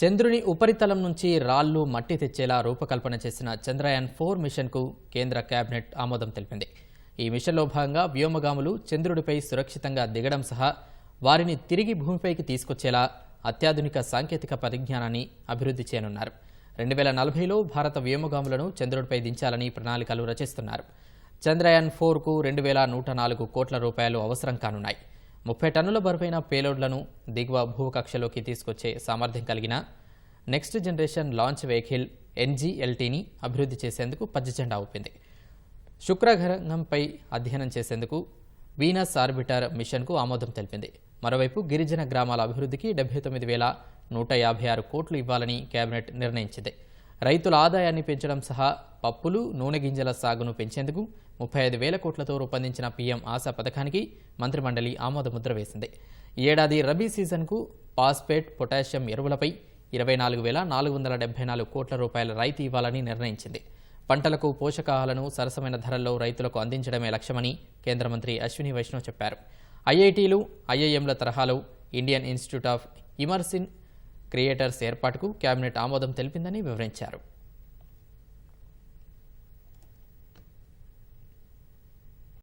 చంద్రుని ఉపరితలం నుంచి రాళ్ళు మట్టి తెచ్చేలా రూపకల్పన చేసిన చంద్రయాన్ ఫోర్ మిషన్కు కేంద్ర కేబినెట్ ఆమోదం తెలిపింది. ఈ మిషన్లో భాగంగా వ్యోమగాములు చంద్రుడిపై సురక్షితంగా దిగడం సహా వారిని తిరిగి భూమిపైకి తీసుకొచ్చేలా అత్యాధునిక సాంకేతిక పరిజ్ఞానాన్ని అభివృద్ధి చేయనున్నారు. రెండు వేల నలభైలో భారత వ్యోమగాములను చంద్రుడిపై దించాలని ప్రణాళికలు రచిస్తున్నారు. చంద్రయాన్ ఫోర్కు రెండు వేల నూట నాలుగు కోట్ల రూపాయలు అవసరం కానున్నాయి. ముప్పై టన్నుల బరువైన పేలోడ్లను దిగువ భూకక్షలోకి తీసుకొచ్చే సామర్థ్యం కలిగిన నెక్స్ట్ జనరేషన్ లాంచ్ వెహికల్ ఎన్జీఎల్టీని అభివృద్ధి చేసేందుకు పచ్చజెండా ఊపింది. శుక్రగ్రహంపై అధ్యయనం చేసేందుకు వీనస్ ఆర్బిటర్ మిషన్కు ఆమోదం తెలిపింది. మరోవైపు గిరిజన గ్రామాల అభివృద్ధికి డెబ్బై తొమ్మిది వేల నూట యాభై ఆరు కోట్లు ఇవ్వాలని కేబినెట్ నిర్ణయించింది. రైతుల ఆదాయాన్ని పెంచడం సహా పప్పులు నూనె గింజల సాగును పెంచేందుకు ముప్పై ఐదు వేల కోట్లతో రూపొందించిన పీఎం ఆశా పథకానికి మంత్రిమండలి ఆమోదముద్ర వేసింది. ఈ ఏడాది రబీ సీజన్కు పాస్పేట్ పొటాషియం ఎరువులపై ఇరవై నాలుగు వేల నాలుగు వందల డెబ్బై నాలుగు కోట్ల రూపాయల రాయితీ ఇవ్వాలని నిర్ణయించింది. పంటలకు పోషకాహాలను సరసమైన ధరల్లో రైతులకు అందించడమే లక్ష్యమని కేంద్ర మంత్రి అశ్విని వైష్ణవ్ చెప్పారు. ఐఐటీలు ఐఐఎంల తరహాలో Indian Institute of immersive creators ఏర్పాటుకు కేబినెట్ ఆమోదం తెలిపిందని వివరించారు